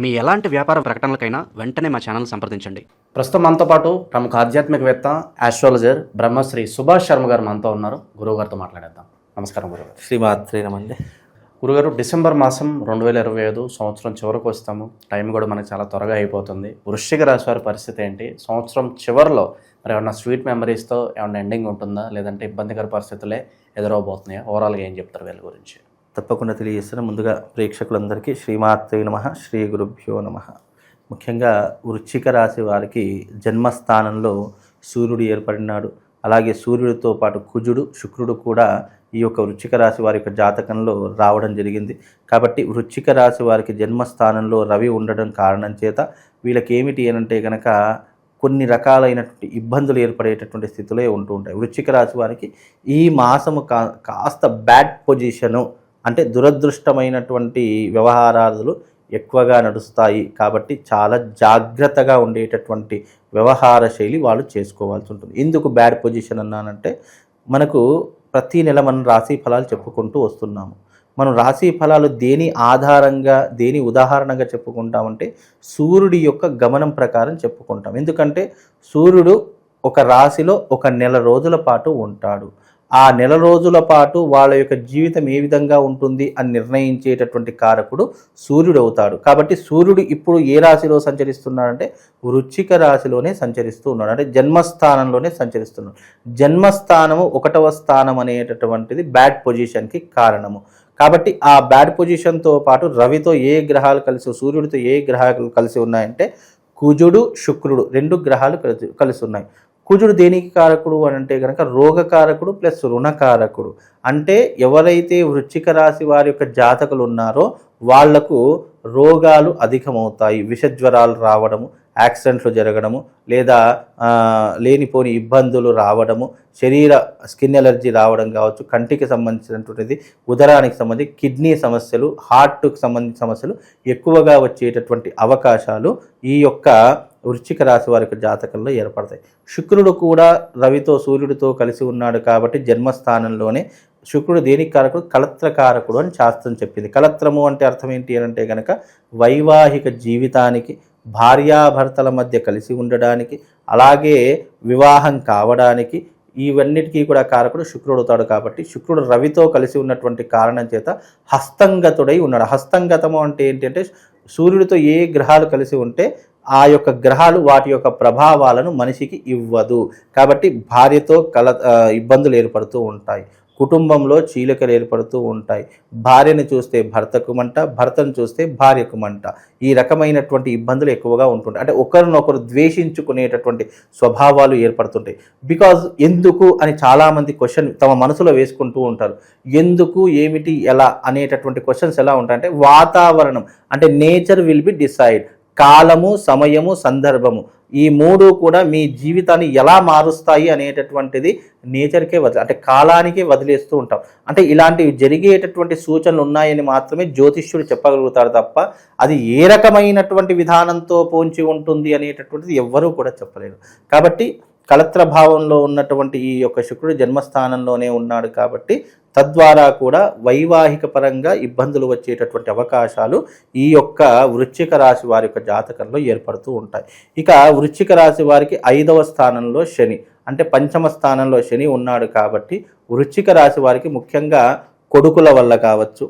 మీ ఎలాంటి వ్యాపార ప్రకటనలకైనా వెంటనే మా ఛానల్ సంప్రదించండి. ప్రస్తుతం మనతో పాటు ప్రముఖ ఆధ్యాత్మికవేత్త ఆస్ట్రాలజర్ బ్రహ్మశ్రీ సుభాష్ శర్మ గారు మనతో ఉన్నారు. గురువు గారితో మాట్లాడేద్దాం. నమస్కారం గురుగారు శ్రీమాత్రే నమండి గురుగారు డిసెంబర్ మాసం రెండు వేల ఇరవై ఐదు సంవత్సరం చివరకు వస్తాము. టైం కూడా మనకి చాలా త్వరగా అయిపోతుంది. వృశ్చిక రాశి వారి పరిస్థితి ఏంటి? సంవత్సరం చివరిలో మరి ఏమన్నా స్వీట్ మెమరీస్తో ఏమన్నా ఎండింగ్ ఉంటుందా? లేదంటే ఇబ్బందికర పరిస్థితులే ఎదురవబోతున్నాయా? ఓవరాల్గా ఏం చెప్తారు వీళ్ళ గురించి? తప్పకుండా తెలియజేస్తున్న ముందుగా ప్రేక్షకులందరికీ శ్రీమాత్రే నమ శ్రీ గురుభ్యో నమ. ముఖ్యంగా వృశ్చిక రాశి వారికి జన్మస్థానంలో సూర్యుడు ఏర్పడినాడు. అలాగే సూర్యుడితో పాటు కుజుడు శుక్రుడు కూడా ఈ యొక్క వృచ్చిక రాశి వారి యొక్క జాతకంలో రావడం జరిగింది. కాబట్టి వృచ్చిక రాశి వారికి జన్మస్థానంలో రవి ఉండడం కారణం చేత వీళ్ళకి ఏమిటి అనంటే కనుక కొన్ని రకాలైనటువంటి ఇబ్బందులు ఏర్పడేటటువంటి స్థితిలో ఉంటూ ఉంటాయి. వృచ్చిక రాశి వారికి ఈ మాసము కా కాస్త బ్యాడ్ పొజిషను అంటే దురదృష్టమైనటువంటి వ్యవహారాలు ఎక్కువగా నడుస్తాయి కాబట్టి చాలా జాగ్రత్తగా ఉండేటటువంటి వ్యవహార శైలి వాళ్ళు చేసుకోవాల్సి ఉంటుంది. ఎందుకు బ్యాడ్ పొజిషన్ అన్నానంటే మనకు ప్రతి నెల మనం రాశి ఫలాలు చెప్పుకుంటూ వస్తున్నాము. మనం రాశి ఫలాలు దేని ఆధారంగా దేని ఉదాహరణగా చెప్పుకుంటామంటే సూర్యుడి యొక్క గమనం ప్రకారం చెప్పుకుంటాం. ఎందుకంటే సూర్యుడు ఒక రాశిలో ఒక నెల రోజుల పాటు ఉంటాడు. ఆ నెల రోజుల పాటు వాళ్ళ యొక్క జీవితం ఏ విధంగా ఉంటుంది అని నిర్ణయించేటటువంటి కారకుడు సూర్యుడు అవుతాడు కాబట్టి సూర్యుడు ఇప్పుడు ఏ రాశిలో సంచరిస్తున్నాడంటే వృచ్చిక రాశిలోనే సంచరిస్తూ ఉన్నాడు. అంటే జన్మస్థానంలోనే సంచరిస్తున్నాడు. జన్మస్థానము ఒకటవ స్థానం అనేటటువంటిది బ్యాడ్ పొజిషన్కి కారణము. కాబట్టి ఆ బ్యాడ్ పొజిషన్తో పాటు రవితో ఏ గ్రహాలు కలిసి సూర్యుడితో ఏ గ్రహాలు కలిసి ఉన్నాయంటే కుజుడు శుక్రుడు రెండు గ్రహాలు కలిసి కలిసి ఉన్నాయి. కుజుడు దేనికి కారకుడు అని అంటే కనుక రోగకారకుడు ప్లస్ రుణకారకుడు. అంటే ఎవరైతే వృశ్చిక రాశి వారి యొక్క జాతకులు ఉన్నారో వాళ్ళకు రోగాలు అధికమవుతాయి. విషజ్వరాలు రావడము యాక్సిడెంట్లు జరగడము లేదా లేనిపోని ఇబ్బందులు రావడము శరీర స్కిన్ ఎలర్జీ రావడం కావచ్చు కంటికి సంబంధించినటువంటిది ఉదరానికి సంబంధించి కిడ్నీ సమస్యలు హార్ట్కి సంబంధించిన సమస్యలు ఎక్కువగా వచ్చేటటువంటి అవకాశాలు ఈ యొక్క వృశ్చిక రాశి వారికి జాతకంలో ఏర్పడతాయి. శుక్రుడు కూడా రవితో సూర్యుడితో కలిసి ఉన్నాడు కాబట్టి జన్మస్థానంలోనే శుక్రుడు దేనికి కారకుడు? కలత్రకారకుడు అని శాస్త్రం చెప్పింది. కలత్రము అంటే అర్థం ఏంటి అని అంటే కనుక వైవాహిక జీవితానికి భార్యాభర్తల మధ్య కలిసి ఉండడానికి అలాగే వివాహం కావడానికి ఇవన్నిటికీ కూడా కారకుడు శుక్రుడు అవుతాడు కాబట్టి శుక్రుడు రవితో కలిసి ఉన్నటువంటి కారణం చేత హస్తంగతుడై ఉన్నాడు. హస్తంగతము అంటే ఏంటంటే సూర్యుడితో ఏ గ్రహాలు కలిసి ఉంటే ఆ యొక్క గ్రహాలు వాటి యొక్క ప్రభావాలను మనిషికి ఇవ్వదు. కాబట్టి భార్యతో కల ఇబ్బందులు ఏర్పడుతూ ఉంటాయి. కుటుంబంలో చీలికలు ఏర్పడుతూ ఉంటాయి. భార్యను చూస్తే భర్తకు మంట భర్తను చూస్తే భార్యకు మంట. ఈ రకమైనటువంటి ఇబ్బందులు ఎక్కువగా ఉంటుంటాయి. అంటే ఒకరినొకరు ద్వేషించుకునేటటువంటి స్వభావాలు ఏర్పడుతుంటాయి. బికాజ్ ఎందుకు అని చాలామంది క్వశ్చన్ తమ మనసులో వేసుకుంటూ ఉంటారు. ఎందుకు ఏమిటి ఎలా అనేటటువంటి క్వశ్చన్స్ ఎలా ఉంటాయంటే వాతావరణం. అంటే నేచర్ విల్ బి డిసైడ్ కాలము సమయము సందర్భము. ఈ మూడు కూడా మీ జీవితాన్ని ఎలా మారుస్తాయి అనేటటువంటిది నేచర్కే వదిలే అంటే కాలానికి వదిలేస్తూ ఉంటాం. అంటే ఇలాంటివి జరిగేటటువంటి సూచనలు ఉన్నాయని మాత్రమే జ్యోతిష్యుడు చెప్పగలుగుతారు తప్ప అది ఏ రకమైనటువంటి విధానంతో పోంచి ఉంటుంది అనేటటువంటిది ఎవ్వరూ కూడా చెప్పలేరు. కాబట్టి కలత్ర భావంలో ఉన్నటువంటి ఈ యొక్క శుక్రుడు జన్మస్థానంలోనే ఉన్నాడు కాబట్టి తద్వారా కూడా వైవాహిక పరంగా ఇబ్బందులు వచ్చేటటువంటి అవకాశాలు ఈ యొక్క వృశ్చిక రాశి వారి యొక్క జాతకంలో ఏర్పడుతూ ఉంటాయి. ఇక వృశ్చిక రాశి వారికి ఐదవ స్థానంలో శని అంటే పంచమ స్థానంలో శని ఉన్నాడు కాబట్టి వృశ్చిక రాశి వారికి ముఖ్యంగా కొడుకుల వల్ల కావచ్చు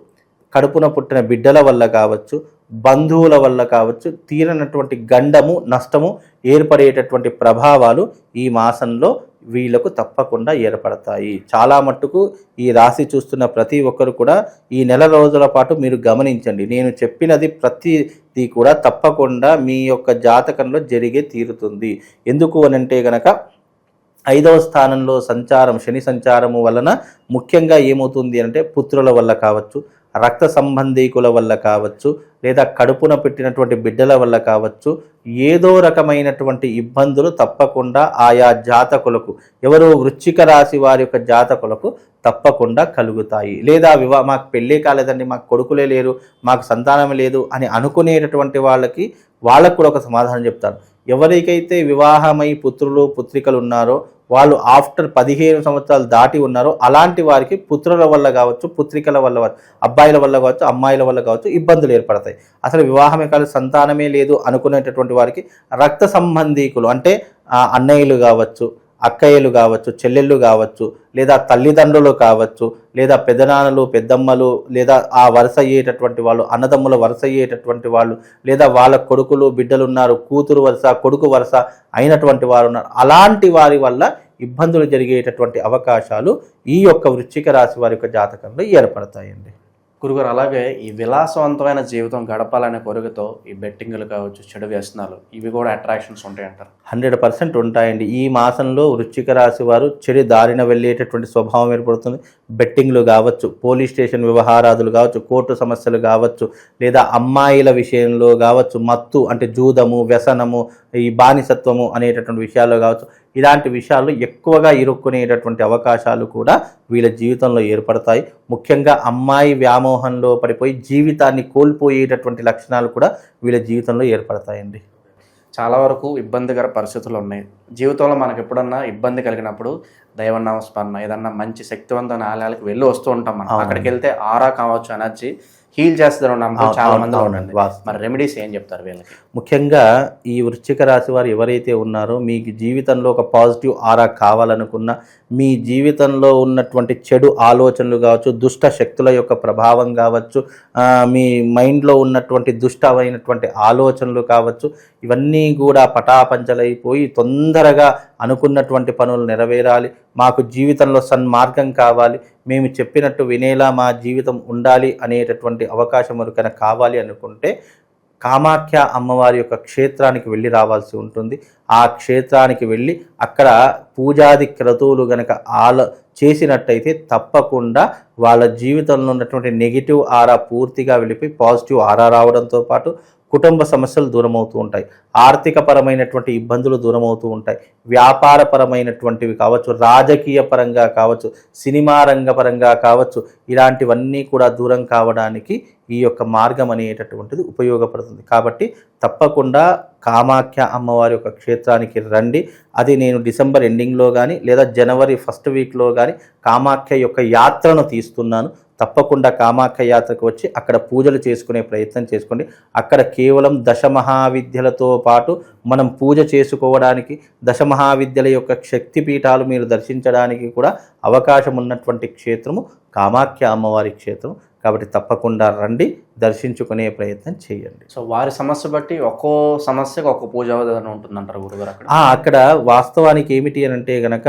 కడుపున పుట్టిన బిడ్డల వల్ల కావచ్చు బంధువుల వల్ల కావచ్చు తీరనటువంటి గండము నష్టము ఏర్పడేటటువంటి ప్రభావాలు ఈ మాసంలో వీళ్ళకు తప్పకుండా ఏర్పడతాయి. చాలా మట్టుకు ఈ రాశి చూస్తున్న ప్రతి ఒక్కరు కూడా ఈ నెల రోజుల పాటు మీరు గమనించండి. నేను చెప్పినది ప్రతిది కూడా తప్పకుండా మీ యొక్క జాతకంలో జరిగే తీరుతుంది. ఎందుకు అనంటే గనక ఐదవ స్థానంలో సంచారం శని సంచారము వలన ముఖ్యంగా ఏమవుతుంది అంటే పుత్రుల వల్ల కావచ్చు రక్త సంబంధీకుల వల్ల కావచ్చు లేదా కడుపున పెట్టినటువంటి బిడ్డల వల్ల కావచ్చు ఏదో రకమైనటువంటి ఇబ్బందులు తప్పకుండా ఆయా జాతకులకు ఎవరు వృశ్చిక రాశి వారి యొక్క జాతకులకు తప్పకుండా కలుగుతాయి. లేదా వివా మాకు పెళ్ళే కాలేదండి మాకు కొడుకులే లేరు మాకు సంతానం లేదు అని అనుకునేటటువంటి వాళ్ళకి వాళ్ళకు కూడా ఒక సమాధానం చెప్తారు ఎవరికైతే వివాహమై పుత్రులు పుత్రికలు ఉన్నారో వాళ్ళు ఆఫ్టర్ పదిహేను సంవత్సరాలు దాటి ఉన్నారో అలాంటి వారికి పుత్రుల వల్ల కావచ్చు పుత్రికల వల్ల అబ్బాయిల వల్ల కావచ్చు అమ్మాయిల వల్ల కావచ్చు ఇబ్బందులు ఏర్పడతాయి. అసలు వివాహమే కాదు సంతానమే లేదు అనుకునేటటువంటి వారికి రక్త సంబంధీకులు అంటే అన్నయ్యలు కావచ్చు అక్కయ్యలు కావచ్చు చెల్లెళ్ళు కావచ్చు లేదా తల్లిదండ్రులు కావచ్చు లేదా పెదనాన్నలు పెద్దమ్మలు లేదా ఆ వరుస అయ్యేటటువంటి వాళ్ళు అన్నదమ్ముల వరుస అయ్యేటటువంటి వాళ్ళు లేదా వాళ్ళ కొడుకులు బిడ్డలు ఉన్నారు కూతురు వరుస కొడుకు వరుస అయినటువంటి వారు ఉన్నారు. అలాంటి వారి వల్ల ఇబ్బందులు జరిగేటటువంటి అవకాశాలు ఈ యొక్క వృశ్చిక రాశి వారి యొక్క జాతకంలో ఏర్పడతాయండి. గురుగారు అలాగే ఈ విలాసవంతమైన జీవితం గడపాలనే కోరికతో ఈ బెట్టింగ్లు కావచ్చు చెడు వ్యసనాలు ఇవి కూడా అట్రాక్షన్స్ ఉంటాయంటారు. హండ్రెడ్ పర్సెంట్ ఉంటాయండి. ఈ మాసంలో వృశ్చిక రాశి వారు చెడు దారిన వెళ్ళేటటువంటి స్వభావం ఏర్పడుతుంది. బెట్టింగ్లు కావచ్చు పోలీస్ స్టేషన్ వ్యవహారాదులు కావచ్చు కోర్టు సమస్యలు కావచ్చు లేదా అమ్మాయిల విషయంలో కావచ్చు మత్తు అంటే జూదము వ్యసనము ఈ బానిసత్వము అనేటటువంటి విషయాల్లో కావచ్చు ఇలాంటి విషయాలు ఎక్కువగా ఇరుక్కునేటటువంటి అవకాశాలు కూడా వీళ్ళ జీవితంలో ఏర్పడతాయి. ముఖ్యంగా అమ్మాయి వ్యామోహంలో పడిపోయి జీవితాన్ని కోల్పోయేటటువంటి లక్షణాలు కూడా వీళ్ళ జీవితంలో ఏర్పడతాయండి. చాలా వరకు ఇబ్బందికర పరిస్థితులు ఉన్నాయి జీవితంలో మనకు ఎప్పుడన్నా ఇబ్బంది కలిగినప్పుడు దైవనామస్మరణ ఏదన్నా మంచి శక్తివంతమైన ఆలయాలకు వెళ్ళి వస్తూ ఉంటాం మనం. అక్కడికి వెళ్తే ఆరా కావచ్చు ఎనర్జీ హీల్ చేస్తారు నమ్మకం చాలా మంది అవునండి, వాస్తవం. మరి రెమెడీస్ ఏం చెప్తారు వీళ్ళకి? ముఖ్యంగా ఈ వృశ్చిక రాశి వారు ఎవరైతే ఉన్నారో మీకు జీవితంలో ఒక పాజిటివ్ ఆరా కావాలనుకున్నా మీ జీవితంలో ఉన్నటువంటి చెడు ఆలోచనలు కావచ్చు దుష్ట శక్తుల యొక్క ప్రభావం కావచ్చు మీ మైండ్లో ఉన్నటువంటి దుష్టమైనటువంటి ఆలోచనలు కావచ్చు ఇవన్నీ కూడా పటాపంచలైపోయి తొందరగా అనుకున్నటువంటి పనులు నెరవేరాలి. మాకు జీవితంలో సన్మార్గం కావాలి. మేము చెప్పినట్టు వినేలా మా జీవితం ఉండాలి అనేటటువంటి అవకాశం ఎవరికైనా కావాలి అనుకుంటే కామాఖ్య అమ్మవారి యొక్క క్షేత్రానికి వెళ్ళి రావాల్సి ఉంటుంది. ఆ క్షేత్రానికి వెళ్ళి అక్కడ పూజాది క్రతువులు గనక ఆల చేసినట్టయితే తప్పకుండా వాళ్ళ జీవితంలో ఉన్నటువంటి నెగిటివ్ ఆరా పూర్తిగా వెళ్ళిపోయి పాజిటివ్ ఆరా రావడంతో పాటు కుటుంబ సమస్యలు దూరం అవుతూ ఉంటాయి. ఆర్థిక పరమైనటువంటి ఇబ్బందులు దూరం అవుతూ ఉంటాయి. వ్యాపారపరమైనటువంటివి కావచ్చు రాజకీయ పరంగా కావచ్చు సినిమా రంగపరంగా కావచ్చు ఇలాంటివన్నీ కూడా దూరం కావడానికి ఈ యొక్క మార్గం అనేటటువంటిది ఉపయోగపడుతుంది. కాబట్టి తప్పకుండా కామాఖ్య అమ్మవారి యొక్క క్షేత్రానికి రండి. అది నేను డిసెంబర్ ఎండింగ్లో కానీ లేదా జనవరి ఫస్ట్ వీక్లో కానీ కామాఖ్య యొక్క యాత్రను తీస్తున్నాను. తప్పకుండా కామాఖ్య యాత్రకు వచ్చి అక్కడ పూజలు చేసుకునే ప్రయత్నం చేసుకోండి. అక్కడ కేవలం దశ మహావిద్యలతో పాటు మనం పూజ చేసుకోవడానికి దశమహావిద్యల యొక్క శక్తి పీఠాలు మీరు దర్శించడానికి కూడా అవకాశం ఉన్నటువంటి క్షేత్రము కామాఖ్య అమ్మవారి క్షేత్రం కాబట్టి తప్పకుండా రండి దర్శించుకునే ప్రయత్నం చేయండి. సో వారి సమస్య బట్టి ఒక్కో సమస్యకు ఒక్కో పూజా విధానం ఉంటుందంటారు గురుగారు అక్కడ? అక్కడ వాస్తవానికి ఏమిటి అని అంటే గనక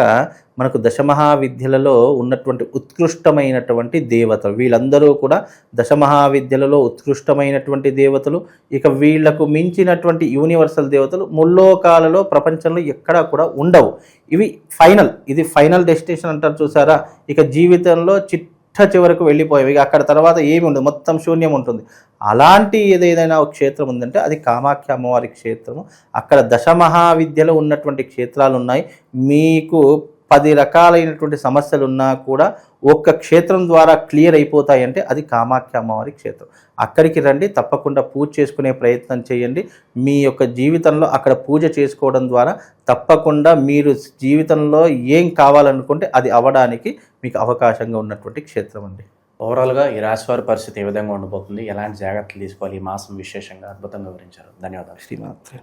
మనకు దశమహావిద్యలలో ఉన్నటువంటి ఉత్కృష్టమైనటువంటి దేవతలు వీళ్ళందరూ కూడా దశమహావిద్యలలో ఉత్కృష్టమైనటువంటి దేవతలు ఇక వీళ్ళకు మించినటువంటి యూనివర్సల్ దేవతలు ముల్లోకాలలో ప్రపంచంలో ఎక్కడా కూడా ఉండవు. ఇవి ఫైనల్ ఇది ఫైనల్ డెస్టినేషన్ అంటారు చూసారా? ఇక జీవితంలో చిట్ట చివరకు వెళ్ళిపోయాం. ఇక అక్కడ తర్వాత ఏమి ఉండదు. మొత్తం శూన్యం ఉంటుంది. అలాంటి ఏదైనా ఒక క్షేత్రం ఉందంటే అది కామాఖ్య అమ్మవారి క్షేత్రము. అక్కడ దశమహావిద్యలో ఉన్నటువంటి క్షేత్రాలు ఉన్నాయి. మీకు పది రకాలైనటువంటి సమస్యలు ఉన్నా కూడా ఒక్క క్షేత్రం ద్వారా క్లియర్ అయిపోతాయి అంటే అది కామాఖ్య అమ్మవారి క్షేత్రం. అక్కడికి రండి తప్పకుండా పూజ చేసుకునే ప్రయత్నం చేయండి. మీ యొక్క జీవితంలో అక్కడ పూజ చేసుకోవడం ద్వారా తప్పకుండా మీరు జీవితంలో ఏం కావాలనుకుంటే అది అవ్వడానికి మీకు అవకాశంగా ఉన్నటువంటి క్షేత్రం అండి. ఓవరాల్గా ఈ రాశి వారి పరిస్థితి ఏ విధంగా ఉండబోతుంది ఎలాంటి జాగ్రత్తలు తీసుకోవాలి? ఈ మాసం విశేషంగా అద్భుతంగా వివరించారు. ధన్యవాదాలు. శ్రీమాత్రే.